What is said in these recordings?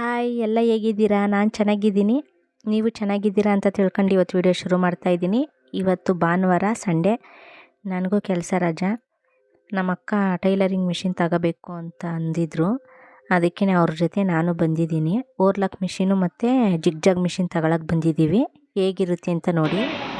Hi ಎಲ್ಲ ಹೇಗಿದ್ದೀರಾ? ನಾನು ಚೆನ್ನಾಗಿದ್ದೀನಿ. ನೀವು ಚೆನ್ನಾಗಿದ್ದೀರಾ ಅಂತ ತಿಳ್ಕೊಂಡು ಇವತ್ತು ವಿಡಿಯೋ ಶುರು ಮಾಡ್ತಾ ಇದ್ದೀನಿ. ಇವತ್ತು ಭಾನುವಾರ, ಸಂಡೇ. ನನಗೂ ಕೆಲಸ ರಜಾ. ನಮ್ಮ ಅಕ್ಕ ಟೈಲರಿಂಗ್ ಮಿಷಿನ್ ತಗೋಬೇಕು ಅಂತ ಅಂದಿದ್ರು. ಅದಕ್ಕೇ ಅವ್ರ ಜೊತೆ ನಾನು ಬಂದಿದ್ದೀನಿ. ಓರ್ಲಾಕ್ ಮಿಷಿನು ಮತ್ತು ಜಿಗ್ ಜಾಗ್ ಮಿಷಿನ್ ತಗೊಳಕ್ಕೆ ಬಂದಿದ್ದೀವಿ. ಹೇಗಿರುತ್ತೆ ಅಂತ ನೋಡಿ.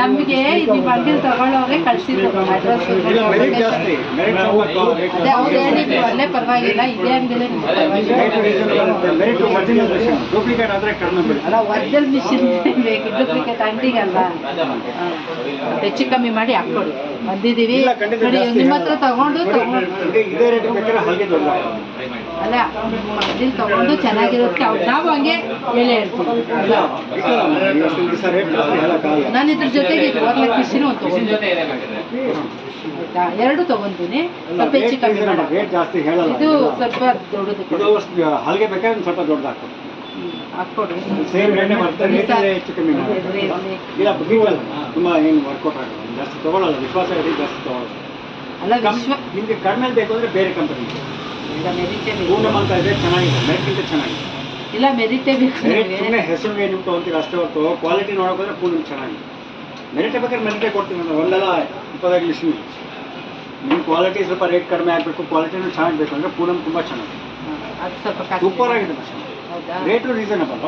ನಮಗೆ ಇದು ಬಂದಿಲ್ ತಗೊಳ್ಳೋರೆ ಕಳ್ಸಿದ್ರು. ಅಡ್ರೆಸ್. ಅದೇ ಅವ್ರು ಹೇಳಿದ್ರು ಅಲ್ಲೇ ಪರವಾಗಿಲ್ಲ. ಇದೇ ಅಂಗಡಿಲೇ ಒರಿಜಿನಲ್ ಅಲ್ಲ ಒರಿಜಿನಲ್ ಮಿಷಿನ್ ಬೇಕು ಡೂಪ್ಲಿಕೇಟ್ ಅಂಗಡಿಗಲ್ಲ ಹೆಚ್ಚು ಕಮ್ಮಿ ಮಾಡಿ ಹಾಕ್ಕೊಡಿ. ಬಂದಿದ್ದೀವಿ. ನಿಮ್ಮ ಹತ್ರ ತಗೊಂಡು ಅಲ್ಲ ಇಲ್ಲಿ ತಗೊಂಡು ಚೆನ್ನಾಗಿರುತ್ತೆ. ಅವ್ರು ನಾವು ಹಂಗೆ ಹೇಳೇ ಹೇಳಕ್ಕಾಗಲ್ಲ ನಾನು ಇದ್ರ ಜೊತೆಗೆ ಇದು ಒಂದು ತಗೊಂಡು. ಆಯ್ತಾ ಎರಡು ತಗೊಂತೀನಿ. ಸ್ವಲ್ಪ ಹೆಚ್ಚು ಕಮ್ಮಿ ಮಾಡಿ ಜಾಸ್ತಿ ಹೇಳಲ್ಲ. ಇದು ಸ್ವಲ್ಪ ದೊಡ್ಡದು ಇದು ಹಾಲ್ಗೆ ಬೇಕಾದ್ರೆ ಒಂದು ಸ್ವಲ್ಪ ದೊಡ್ಡದು ಹಾಕ್ಬೇಕು ಹಾಕ್ಕೊಡಿ. ಸೇಮ್ ರೇಟ್ ಬರ್ತದೆ ರೇಟ್ ಹೆಚ್ಚು ಕಮ್ಮಿ ಮಾಡಿ ಇಲ್ಲ ಬುಕಿಂಗಲ್ಲ ತುಂಬ ಏನು ವರ್ಕೌಟ್ ಆಗಲ್ಲ ಜಾಸ್ತಿ ತಗೊಳ್ಳಲ್ಲ ವಿಶ್ವಾಸ ಇದೆ ಜಾಸ್ತಿ ತಗೊಳ್ಳಲ್ಲ. ಅಲ್ಲ ವಿಶ್ವ ನಿಮಗೆ ಕಡಿಮೆ ಬೇಕು ಅಂದರೆ ಬೇರೆ ಕಂಪನಿ ಇಲ್ಲ ಮೆರಿಟೇ ಬೇಕು ಪೂರ್ಣಮ್ ಅಂತ ಇದೆ ಚೆನ್ನಾಗಿದೆ ಮೆರಿಟ್ಗಿಂತ ಚೆನ್ನಾಗಿದೆ. ಇಲ್ಲ ಮೆರಿಟೇ ಬೇಕು ಹೆಸರು ನಮಗೆ. ಸುಮ್ಮನೆ ಹೆಸರಿಗೆ ನೀವು ತೊಗೊಂತೀರ ಅಷ್ಟೇ ಹೊರತು ಕ್ವಾಲಿಟಿ ನೋಡೋಕೆ ಹೋದ್ರೆ ಪೂರ್ಣಮ್ ಚೆನ್ನಾಗಿದೆ. ಮೆರಿಟೇ ಬೇಕಾದ್ರೆ ಮೆರಿಟೇ ಕೊಡ್ತೀನಿ ನಾನು ಒಂದೆಲ್ಲ ಇಪ್ಪತ್ತೈದು ಮಿಷಿನ್ ನಿಮ್ಮ ಕ್ವಾಲಿಟಿ ಸ್ವಲ್ಪ ರೇಟ್ ಕಡಿಮೆ ಆಗಬೇಕು ಕ್ವಾಲಿಟಿನೂ ಚೆನ್ನಾಗಿ ಬೇಕು ಅಂದರೆ ಪೂನಮ್ ತುಂಬ ಚೆನ್ನಾಗಿದೆ. ಸೂಪರ್ ಆಗಿದೆ ಮಷಿನ್ ರೇಟು ರೀಸನಬಲ್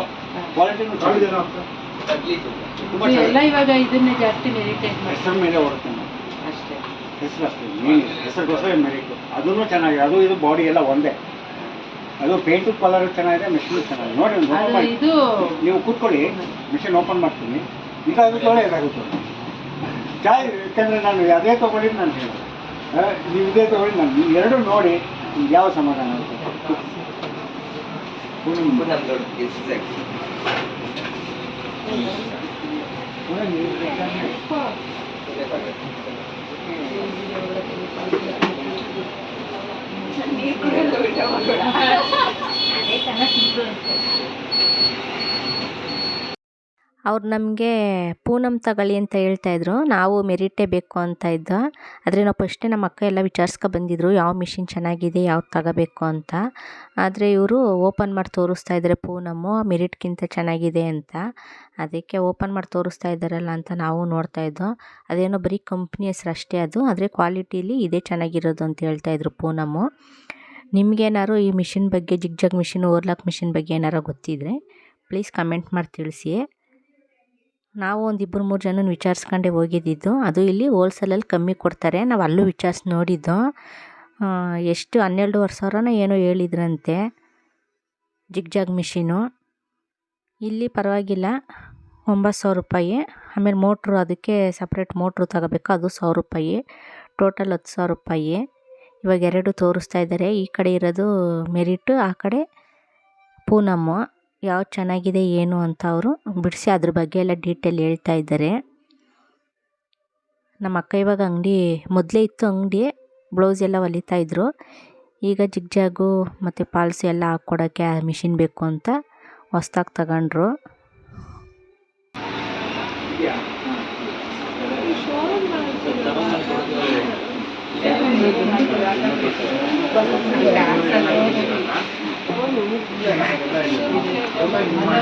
ಕ್ವಾಲಿಟಿನೂ ಚೆನ್ನಾಗಿದೆ. ತುಂಬ ಎಲ್ಲ ಚೆನ್ನಾಗಿದೆ ಇವಾಗ ಇದನ್ನೇ ಜಾಸ್ತಿ ಮೆರಿಟೇಟ್ ಹೆಸರು ಮೇಲೆ ಹೊಡುತ್ತೆ ಅಷ್ಟೇ. ಹೆಸರು ಅಷ್ಟೇ. ಮೇನ್ ಹೆಸರಿಗೋಸ್ಕರ ಮೆರಿಟು ಅದೂ ಚೆನ್ನಾಗಿದೆ. ಅದು ಇದು ಬಾಡಿ ಎಲ್ಲ ಒಂದೇ. ಅದು ಪೇಂಟು ಕಲರ್ ಚೆನ್ನಾಗಿದೆ ಮಿಷಿನ್ ಚೆನ್ನಾಗಿದೆ. ನೋಡಿ ಒಂದು ಅದು ಇದು ನೀವು ಕೂತ್ಕೊಳ್ಳಿ. ಮಿಷಿನ್ ಓಪನ್ ಮಾಡ್ತೀನಿ. ಈಗ ಅದು ಒಳ್ಳೆಯದಾಗುತ್ತೆ ಚಾಯ್ ಯಾಕಂದರೆ ನಾನು ಅದೇ ತಗೊಳ್ಳಿ ನಾನು ಹೇಳೋದು ನೀವು ಇದೇ ತೊಗೊಳ್ಳಿ. ನಾನು ನೀವು ಎರಡು ನೋಡಿ ನಿಮ್ಗೆ ಯಾವ ಸಮಾಧಾನ ಆಗುತ್ತೆ. ನೀರ್ ಕುಡಿಯೋದು ಬಿಟ್ಟು ಹೋಗ್ಬೇಡ. ಅವ್ರು ನಮಗೆ ಪೂನಮ್ ತಗೊಳ್ಳಿ ಅಂತ ಹೇಳ್ತಾಯಿದ್ರು ನಾವು ಮೆರಿಟೇ ಬೇಕು ಅಂತ ಇದ್ದ. ಆದರೆ ನಾವು ಫಸ್ಟೇ ನಮ್ಮ ಅಕ್ಕ ಎಲ್ಲ ವಿಚಾರಿಸ್ಕೊ ಬಂದಿದ್ರು. ಯಾವ ಮಿಷಿನ್ ಚೆನ್ನಾಗಿದೆ, ಯಾವ್ದು ತಗೋಬೇಕು ಅಂತ. ಆದರೆ ಇವರು ಓಪನ್ ಮಾಡಿ ತೋರಿಸ್ತಾ ಇದ್ದಾರೆ ಪೂನಮ್ಮು ಮೆರಿಟ್ಗಿಂತ ಚೆನ್ನಾಗಿದೆ ಅಂತ. ಅದಕ್ಕೆ ಓಪನ್ ಮಾಡಿ ತೋರಿಸ್ತಾ ಇದ್ದಾರಲ್ಲ ಅಂತ ನಾವು ನೋಡ್ತಾ ಇದ್ದೋ ಅದೇನೋ ಬರೀ ಕಂಪ್ನಿ ಹೆಸ್ರು ಅಷ್ಟೇ ಅದು. ಆದರೆ ಕ್ವಾಲಿಟೀಲಿ ಇದೇ ಚೆನ್ನಾಗಿರೋದು ಅಂತ ಹೇಳ್ತಾಯಿದ್ರು ಪೂನಮ್ಮು ನಿಮಗೇನಾದ್ರು ಈ ಮಿಷಿನ್ ಬಗ್ಗೆ zig zag machine overlock machine ಬಗ್ಗೆ ಏನಾರು ಗೊತ್ತಿದ್ರೆ ಪ್ಲೀಸ್ ಕಮೆಂಟ್ ಮಾಡಿ ತಿಳಿಸಿ. ನಾವು ಒಂದು ಇಬ್ಬರು ಮೂರು ಜನನ ವಿಚಾರಿಸ್ಕೊಂಡೆ ಹೋಗಿದ್ದಿದ್ದು. ಅದು ಇಲ್ಲಿ ಹೋಲ್ಸೇಲಲ್ಲಿ ಕಮ್ಮಿ ಕೊಡ್ತಾರೆ. ನಾವು ಅಲ್ಲೂ ವಿಚಾರಿಸಿ ನೋಡಿದ್ದು. ಎಷ್ಟು ಹನ್ನೆರಡುವರೆ ಸಾವಿರನ ಏನೋ ಹೇಳಿದ್ರಂತೆ. Zig zag machine. ಇಲ್ಲಿ ಪರವಾಗಿಲ್ಲ. ಒಂಬತ್ತು ಸಾವಿರ ರೂಪಾಯಿ. ಆಮೇಲೆ ಮೋಟ್ರು, ಅದಕ್ಕೆ ಸಪ್ರೇಟ್ ಮೋಟ್ರು ತಗೋಬೇಕು. ಅದು ಸಾವಿರ ರೂಪಾಯಿ. ಟೋಟಲ್ ಹತ್ತು ಸಾವಿರ ರೂಪಾಯಿ. ಇವಾಗ ಎರಡು ತೋರಿಸ್ತಾ ಇದ್ದಾರೆ ಈ ಕಡೆ ಇರೋದು ಮೆರಿಟು ಆ ಕಡೆ ಪೂನಮ್ಮು ಯಾವ್ದು ಚೆನ್ನಾಗಿದೆ, ಏನು ಅಂತ ಅವರು ಬಿಡಿಸಿ ಅದ್ರ ಬಗ್ಗೆ ಎಲ್ಲ ಡೀಟೇಲ್ ಹೇಳ್ತಾ ಇದ್ದಾರೆ. ನಮ್ಮ ಅಕ್ಕ ಇವಾಗ ಅಂಗಡಿ, ಮೊದಲೇ ಇತ್ತು ಅಂಗಡಿ ಬ್ಲೌಸ್ ಎಲ್ಲ ಹೊಲಿತಾ ಇದ್ದರು ಈಗ ಜಿಗ್ಜಾಗು ಮತ್ತು ಪಾಲ್ಸು ಎಲ್ಲ ಹಾಕ್ಕೊಡೋಕ್ಕೆ ಆ ಮಿಷಿನ್ ಬೇಕು ಅಂತ ಹೊಸ್ದಾಗಿ ತಗೊಂಡ್ರು.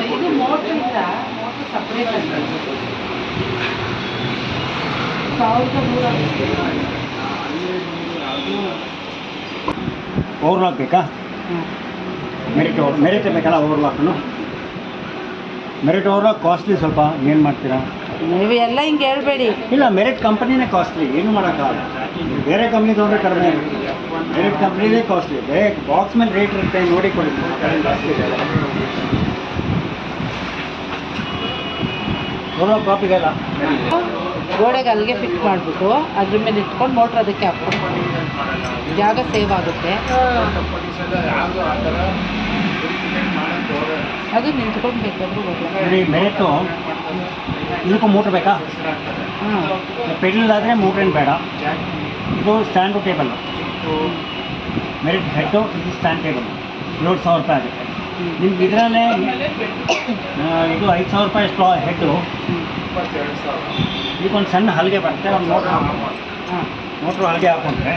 ಇದು ಮೋಟ್ರ್ ಇಲ್ಲ ಮೋಟ್ರ್ ಸಪ್ರೇಟ್ ಅಂತ ಸಾವಿರದ ನೂರ ಓವರ್ಲಾಕ್ ಬೇಕಾ ಮೆರಿಟ್ ಓವರ್ ಮೆರಿಟ್ ಬೇಕಲ್ಲ ಓವರ್ಲಾಕ್ನು? ಮೆರಿಟ್ ಓವರ್ಲಾಕ್ ಕಾಸ್ಟ್ಲಿ ಸ್ವಲ್ಪ ಏನು ಮಾಡ್ತೀರಾ? ನೀವು ಎಲ್ಲ ಹಿಂಗೆ ಹೇಳ್ಬೇಡಿ. ಇಲ್ಲ ಮೆರಿಟ್ ಕಂಪನಿನೇ ಕಾಸ್ಟ್ಲಿ ಏನು ಮಾಡೋಕ್ಕಾಗಲ್ಲ. ಬೇರೆ ಕಂಪ್ನಿ ತೊಗೊಂಡ್ರೆ ಕಡಿಮೆ ಮೆರಿಟ್ ಕಂಪ್ನಿನೇ ಕಾಸ್ಟ್ಲಿ ಬೇರೆ ಬಾಕ್ಸ್ ಮೇಲೆ ರೇಟ್ ಇರುತ್ತೆ ನೋಡಿ ಕೊಡಿ. ಜಾಸ್ತಿ ಇದೆ ಓವರ್ಲಾಕ್ ಕಾಪಿ ಇದೆಯಲ್ಲ ಗೋಡೆಗೆ ಅಲ್ಲಿಗೆ ಫಿಟ್ ಮಾಡಿಬಿಟ್ಟು ಅದ್ರ ಮೇಲೆ ಇಟ್ಕೊಂಡು ಮೋಟ್ರ್ ಅದಕ್ಕೆ ಹಾಕ್ಬೇಕು ಜಾಗ ಸೇವ್ ಆಗುತ್ತೆ. ಅದು ನಿಂತ್ಕೊಂಡು ಬೇಕಾದ್ರೂ ನೋಡಿ ಮೆರಿಟು ಇದಕ್ಕೂ ಮೋಟ್ರ್ ಬೇಕಾ? ಹ್ಞೂ ಪೆಡ್ಲಾದರೆ ಮೋಟ್ರೇನು ಬೇಡ. ಇದು ಸ್ಟ್ಯಾಂಡು ಟೇಬಲ್ ಮೆರಿಟ್ ಹೆಡ್ಡು ಇದು ಸ್ಟ್ಯಾಂಡ್ ಟೇಬಲ್ ಏಳು ಸಾವಿರ ರೂಪಾಯಿ ಆಗುತ್ತೆ. ನಿಮ್ಗೆ ಇದರಲ್ಲೇ ಇದು ಐದು ಸಾವಿರ ರೂಪಾಯಿ ಸ್ಲಾ ಹೆಡ್ಡು ಇದಕ್ಕೊಂದು ಸಣ್ಣ ಹಲ್ಗೆ ಬರುತ್ತೆ, ಒಂದು ಮೋಟ್ರ್ ಹಾಂ ಮೋಟ್ರ್ ಹಲಿಗೆ ಹಾಕೊಂಡ್ರೆ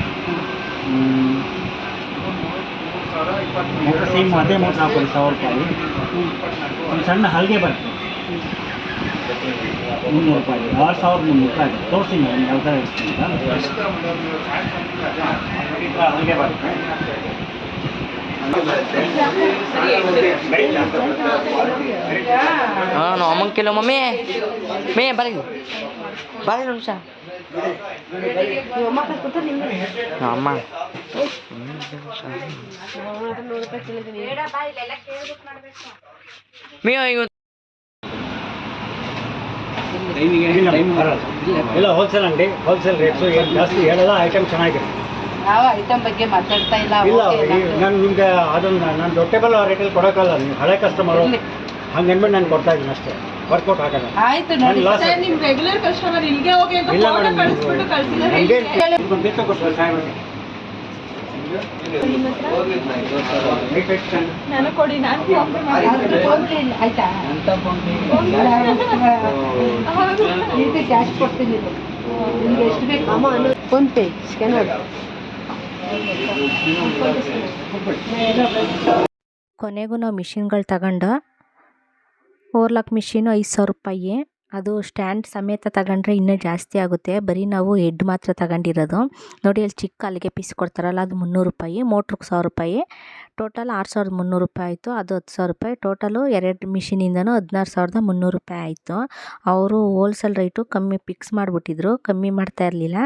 ಮೋಟ್ರ್ ಸೇಮ್ ಅದೇ ಮೋಟ್ರ್ ಹಾಕೊಂಡು ಸಾವಿರ ರೂಪಾಯಿ. ಒಂದು ಸಣ್ಣ ಹಲ್ಗೆ ಬರುತ್ತೆ. ಮುನ್ನೂರು ರೂಪಾಯಿ ಆರು ಸಾವಿರದ ಮುನ್ನೂರು ರೂಪಾಯಿ ಆಗುತ್ತೆ ತೋರಿಸಿ ನಾನು ಯಾವ ಥರ ಇರ್ತೀನಿ ನಾವು ಅಮ್ಮಂಗೆ ಕೆಲವು ಮಮ್ಮಿ. ಮೇ ಬರೀ. ಬರೀ ನಿಮಿಷ. ಅಮ್ಮ. ಮೇ ಇಲ್ಲ, ಹೋಲ್ಸೇಲ್ ಅಂಗಡಿ ಹೋಲ್ಸೇಲ್ ರೇಟ್ಸು ಏನು ಜಾಸ್ತಿ ಹೇಳಲ್ಲ ಐಟಮ್ ಚೆನ್ನಾಗಿದೆ. ಯಾವ ಐಟಮ್ ಬಗ್ಗೆ ಮಾತಾಡ್ತಾ ಇಲ್ಲ ಇಲ್ಲ ನಾನು ನಿಮಗೆ ಅದನ್ನು ನಾನು ದೊಡ್ಡಬಲ್ ರೇಟಲ್ಲಿ ಕೊಡೋಕ್ಕಲ್ಲ ನೀವು ಹಳೆ ಕಸ್ಟಮರು. ಹಂಗೆ ಅಂದ್ಬಿಟ್ಟು ನಾನು ಕೊಡ್ತಾ ಇದ್ದೀನಿ ಅಷ್ಟೇ. ವರ್ಕೌಟ್ ಆಗಲ್ಲ. ಆಯ್ತು ನೋಡಿ ಸರ್ ನಿಮ್ ರೆಗ್ಯುಲರ್ ಕಸ್ಟಮರ್ ಇಲ್ಲಿಗೆ ಹೋಗಿ ಅಂತ ಇಲ್ಲ ಫೋಟೋ ಮೇಡಮ್ ಕಳಿಸ್ಬಿಟ್ಟು ಕಳಿಸಿದ್ರೆ ನನಗೆ ಹೇಗೆ ಒಂದು ಬಿಟ್ಟು ಕೊಡ್ತಾರೆ ಸಾಹೇಬ್ರಿಗೆ Weight extend. ನಾನು ಕೊಡಿ ನಾನು ಆಯ್ತಾ? ಇದು ಕ್ಯಾಶ್ ಕೊಡ್ತೀನಿ. ಇದು. ನಿಮ್ಗೆ ಎಷ್ಟು ಬೇಕು? ಅಮ್ಮ ಫೋನ್ ಪೇ ಸ್ಕ್ಯಾನರ್ ಕೊನೆಗೂ ನಾವು ಮಿಷಿನ್ಗಳು ತಗೊಂಡು ಓರ್ಲಾಕ್ ಮಿಷಿನು ಐದು ಸಾವಿರ ರೂಪಾಯಿ. ಅದು ಸ್ಟ್ಯಾಂಡ್ ಸಮೇತ ತಗೊಂಡ್ರೆ ಇನ್ನೂ ಜಾಸ್ತಿ ಆಗುತ್ತೆ. ಬರೀ ನಾವು ಹೆಡ್ ಮಾತ್ರ ತಗೊಂಡಿರೋದು. ನೋಡಿ ಅಲ್ಲಿ ಚಿಕ್ಕ ಅಲ್ಲಿಗೆ ಪೀಸ್ ಕೊಡ್ತಾರಲ್ಲ, ಅದು ಮುನ್ನೂರು ರೂಪಾಯಿ. ಮೋಟ್ರಿಗೆ ಸಾವಿರ ರೂಪಾಯಿ. ಟೋಟಲ್ ಆರು ಸಾವಿರದ ಮುನ್ನೂರು ರೂಪಾಯಿ ಆಯಿತು, ಅದು ಹತ್ತು ಸಾವಿರ ರೂಪಾಯಿ. ಟೋಟಲು ಎರಡು ಮಿಷಿನಿಂದನೂ ಹದಿನಾರು ಸಾವಿರದ ಮುನ್ನೂರು ರೂಪಾಯಿ ಆಯಿತು. ಅವರು ಹೋಲ್ಸೇಲ್ ರೇಟು ಕಮ್ಮಿ ಫಿಕ್ಸ್ ಮಾಡಿಬಿಟ್ಟಿದ್ರು. ಕಮ್ಮಿ ಮಾಡ್ತಾ ಇರಲಿಲ್ಲ.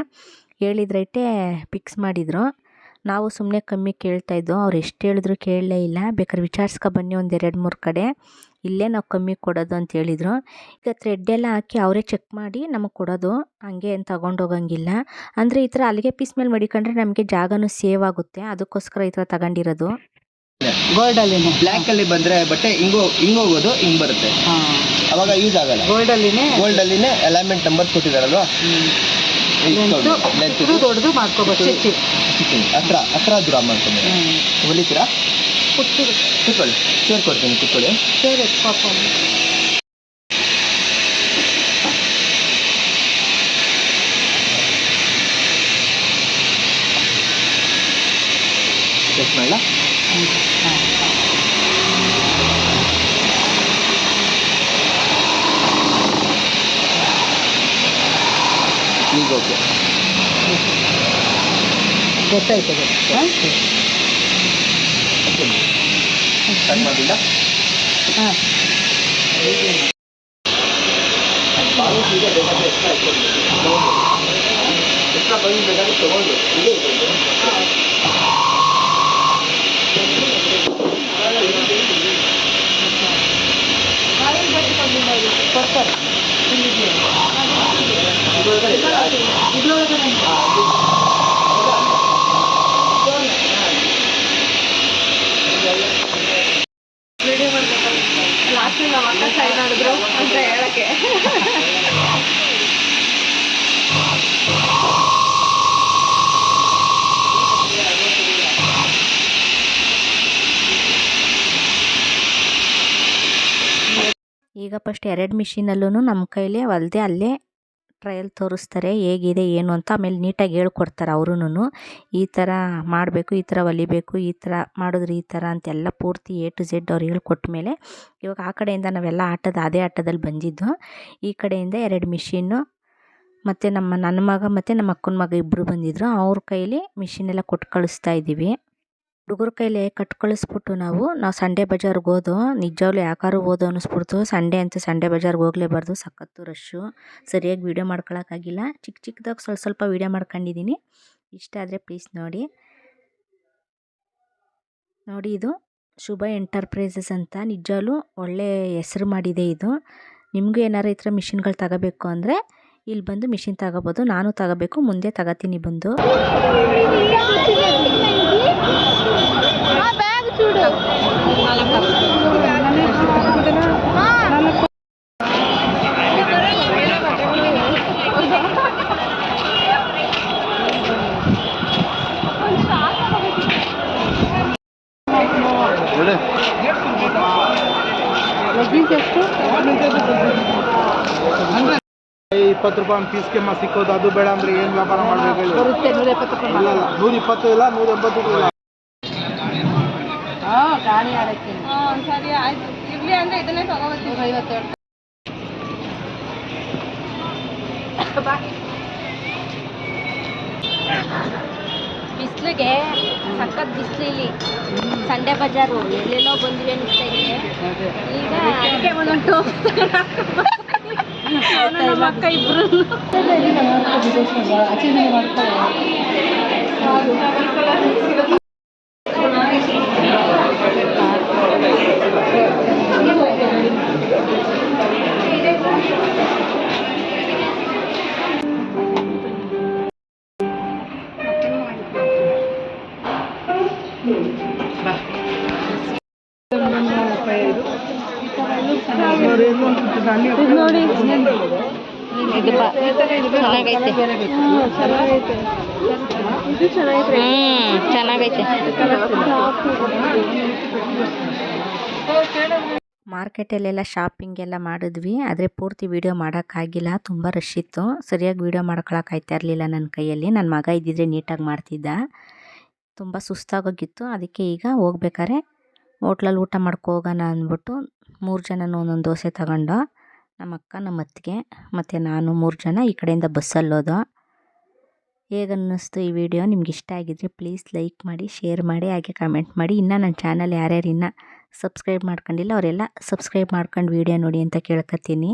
ಹೇಳಿದ ರೇಟೇ ಫಿಕ್ಸ್ ಮಾಡಿದರು. ನಾವು ಸುಮ್ಮನೆ ಕಮ್ಮಿ ಕೇಳ್ತಾ ಇದ್ದೋ ಅವ್ರು ಎಷ್ಟು ಹೇಳಿದ್ರು ಕೇಳಲೇ ಇಲ್ಲ. ಬೇಕಾದ್ರೆ ವಿಚಾರಿಸ್ಕೊ ಬನ್ನಿ ಒಂದು ಎರಡು ಮೂರು ಕಡೆ. ಇಲ್ಲೇ ನಾವು ಕಮ್ಮಿ ಕೊಡೋದು ಅಂತ ಹೇಳಿದರು. ಈಗ ಥ್ರೆಡ್ ಎಲ್ಲ ಹಾಕಿ ಅವರೇ ಚೆಕ್ ಮಾಡಿ ನಮಗೆ ಕೊಡೋದು. ಹಂಗೆ ಏನು ತಗೊಂಡೋಗಂಗಿಲ್ಲ ಅಂದರೆ ಈ ಥರ ಅಲ್ಲಿಗೆ ಪೀಸ್ ಮೇಲೆ ಮಡಿಕೊಂಡ್ರೆ ನಮಗೆ ಜಾಗನೂ ಸೇವ್ ಆಗುತ್ತೆ. ಅದಕ್ಕೋಸ್ಕರ ಈ ಥರ ತಗೊಂಡಿರೋದು. ಗೋಲ್ಡಲ್ಲಿ ಬ್ಲ್ಯಾಕಲ್ಲಿ ಬಂದರೆ ಬಂದ್ರೆ ಬಟ್ಟೆ ಹಿಂಗೋ ಹೋಗೋದು ಹಿಂಗೆ ಬರುತ್ತೆ. ಹಾಂ. ಅವಾಗ ಯೂಸ್ ಆಗಲ್ಲ. ಗೋಲ್ಡಲ್ಲಿನೇ ಗೋಲ್ಡ್ ಅಲ್ಲಿನೇ ಅಲೈನ್ಮೆಂಟ್ ನಂಬರ್ ಕೊಟ್ಟಿದಾರಲ್ವಾ ಲೆಂತ್ ಇದು ದೊಡ್ಡದು ಹತ್ರ ಹತ್ರ ದೂರ ಮಾಡ್ಕೊಂಡು ಹೊಲಿತೀರಾ? ಕುತ್ಕೊಳ್ಳಿ. ಚೇರ್ ಕೊಡ್ತೀನಿ ಕೂತ್ಕೊಳ್ಳಿ. ಸರಿ ಪಾಪ ಚೆಕ್ ಮಾಡಲ? どうぞ。ごたいてる。はい。はい。はい。ಈಗ ಫಸ್ಟ್ ಎರಡು ಮಿಷಿನಲ್ಲೂ ನಮ್ಮ ಕೈಲಿ ಹೊಲ್ದೆ ಅಲ್ಲೇ ಟ್ರಯಲ್ ತೋರಿಸ್ತಾರೆ, ಹೇಗಿದೆ, ಏನು ಅಂತ ಆಮೇಲೆ ನೀಟಾಗಿ ಹೇಳ್ಕೊಡ್ತಾರೆ ಅವ್ರೂ ಈ ಥರ ಮಾಡಬೇಕು, ಈ ಥರ ಹೊಲಿಬೇಕು ಈ ಥರ ಮಾಡಿದ್ರೆ ಈ ಥರ ಅಂತೆಲ್ಲ ಪೂರ್ತಿ ಎ ಟು ಝೆಡ್ ಅವ್ರು ಹೇಳ್ಕೊಟ್ಟ ಮೇಲೆ ಇವಾಗ ಆ ಕಡೆಯಿಂದ ನಾವೆಲ್ಲ ಆಟದ, ಅದೇ ಆಟದಲ್ಲಿ ಬಂದಿದ್ದು. ಈ ಕಡೆಯಿಂದ ಎರಡು ಮಿಷಿನ್ನು, ಮತ್ತು ನಮ್ಮ ನನ್ನ ಮಗ ಮತ್ತು ನಮ್ಮ ಅಕ್ಕನ ಮಗ ಇಬ್ಬರು ಬಂದಿದ್ದರು ಅವ್ರ ಕೈಲಿ ಮಿಷಿನೆಲ್ಲ ಕೊಟ್ಟು ಕಳಿಸ್ತಾ ಇದ್ದೀವಿ. ಹುಡುಗರ ಕೈಲಿ ಕಟ್ ಕಳಿಸ್ಬಿಟ್ಟು ನಾವು ನಾವು ಸಂಡೇ ಬಜಾರ್ಗೆ ಹೋದೋ, ನಿಜವಾಗ್ಲೂ ಯಾಕಾರು ಹೋದೋ ಅನಿಸ್ಬಿಡ್ತು ಸಂಡೇ ಅಂತ ಸಂಡೇ ಬಜಾರ್ಗೆ ಹೋಗ್ಲೇಬಾರ್ದು, ಸಖತ್ತು ರಶ್ಶು ಸರಿಯಾಗಿ ವೀಡಿಯೋ ಮಾಡ್ಕೊಳಕ್ಕಾಗಿಲ್ಲ. ಚಿಕ್ಕ ಚಿಕ್ಕದಾಗಿ ಸ್ವಲ್ಪ ಸ್ವಲ್ಪ ವೀಡಿಯೋ ಮಾಡ್ಕೊಂಡಿದ್ದೀನಿ ಇಷ್ಟ ಆದರೆ ಪ್ಲೀಸ್ ನೋಡಿ. ನೋಡಿ ಇದು, ಶುಭ ಎಂಟರ್ಪ್ರೈಸಸ್ ಅಂತ. ನಿಜವಾಗ್ಲೂ ಒಳ್ಳೆ ಹೆಸರು ಮಾಡಿದೆ ಇದು. ನಿಮಗೂ ಏನಾರು ಈ ಥರ ಮಿಷಿನ್ಗಳು ತಗೋಬೇಕು ಅಂದರೆ ಇಲ್ಲಿ ಬಂದು ಮಿಷಿನ್ ತಗೋಬೋದು. ನಾನು ತಗೋಬೇಕು, ಮುಂದೆ ತಗೋತೀನಿ ಬಂದು. इपत् रूप पीस बेड़ा ऐन व्यापार नूर इपत् नूर एपत् ಗಾಳಿ ಆಡಕ್ಕೆ ಹಾ ಸರಿ ಆಯ್ತು ಇರ್ಲಿ ಅಂದ್ರೆ ಇದನ್ನೇ ತಗೋಬೇಕು ಐವತ್ತೆರಡು ಐವತ್ತು ಬಿಸಿಲಿಗೆ ಸಖತ್ ಬಿಸಿಲು ಇಲ್ಲಿ ಸಂಡೆ ಬಜಾರು ಎಲ್ಲೆಲ್ಲೋ ಬಂದ್ವಿ ಅನಿಸ್ತಾ ಇದೆ ಈಗ ಅದಕ್ಕೆ ಒಂದೊಂದು ನಮ್ಮ ಅಕ್ಕ ಇಬ್ರು ಮಾಡ್ತಾರೆ ಇದು ಬ- ಚೆನ್ನಾಗೈತೆ. ಹ್ಞೂ ಚೆನ್ನಾಗೈತೆ. ಮಾರ್ಕೆಟಲ್ಲೆಲ್ಲ ಶಾಪಿಂಗ್ ಎಲ್ಲ ಮಾಡಿದ್ವಿ ಆದರೆ ಪೂರ್ತಿ ವೀಡಿಯೋ ಮಾಡೋಕ್ಕಾಗಿಲ್ಲ. ತುಂಬ ರಶ್ ಇತ್ತು. ಸರಿಯಾಗಿ ವೀಡಿಯೋ ಮಾಡ್ಕೊಳಕ್ಕಾಯ್ತಾ ಇರಲಿಲ್ಲ ನನ್ನ ಕೈಯಲ್ಲಿ. ನನ್ನ ಮಗ ಇದ್ದಿದ್ರೆ ನೀಟಾಗಿ ಮಾಡ್ತಿದ್ದ. ತುಂಬ ಸುಸ್ತಾಗೋಗಿತ್ತು. ಅದಕ್ಕೆ ಈಗ ಹೋಗ್ಬೇಕಾರೆ ಹೋಟ್ಲಲ್ಲಿ ಊಟ ಮಾಡ್ಕೋ ಹೋಗೋಣ ಅಂದ್ಬಿಟ್ಟು ಮೂರು ಜನನೂ ಒಂದೊಂದು ದೋಸೆ ತಗೊಂಡು ನಮ್ಮ ಅಕ್ಕ ನಮ್ಮ ಅತ್ತಿಗೆ ಮತ್ತು ನಾನು ಮೂರು ಜನ ಈ ಕಡೆಯಿಂದ ಬಸ್ಸಲ್ಲಿ ಹೋದೋ ಹೇಗನ್ನಿಸ್ತು ಈ ವಿಡಿಯೋ? ನಿಮ್ಗೆ ಇಷ್ಟ ಆಗಿದ್ರೆ ಪ್ಲೀಸ್ ಲೈಕ್ ಮಾಡಿ, ಶೇರ್ ಮಾಡಿ, ಹಾಗೆ ಕಮೆಂಟ್ ಮಾಡಿ. ಇನ್ನೂ ನನ್ನ ಚಾನಲ್ ಯಾರ್ಯಾರು ಇನ್ನೂ ಸಬ್ಸ್ಕ್ರೈಬ್ ಮಾಡ್ಕೊಂಡಿಲ್ಲ, ಅವರೆಲ್ಲ ಸಬ್ಸ್ಕ್ರೈಬ್ ಮಾಡ್ಕೊಂಡು ವೀಡಿಯೋ ನೋಡಿ ಅಂತ ಕೇಳ್ಕೊತೀನಿ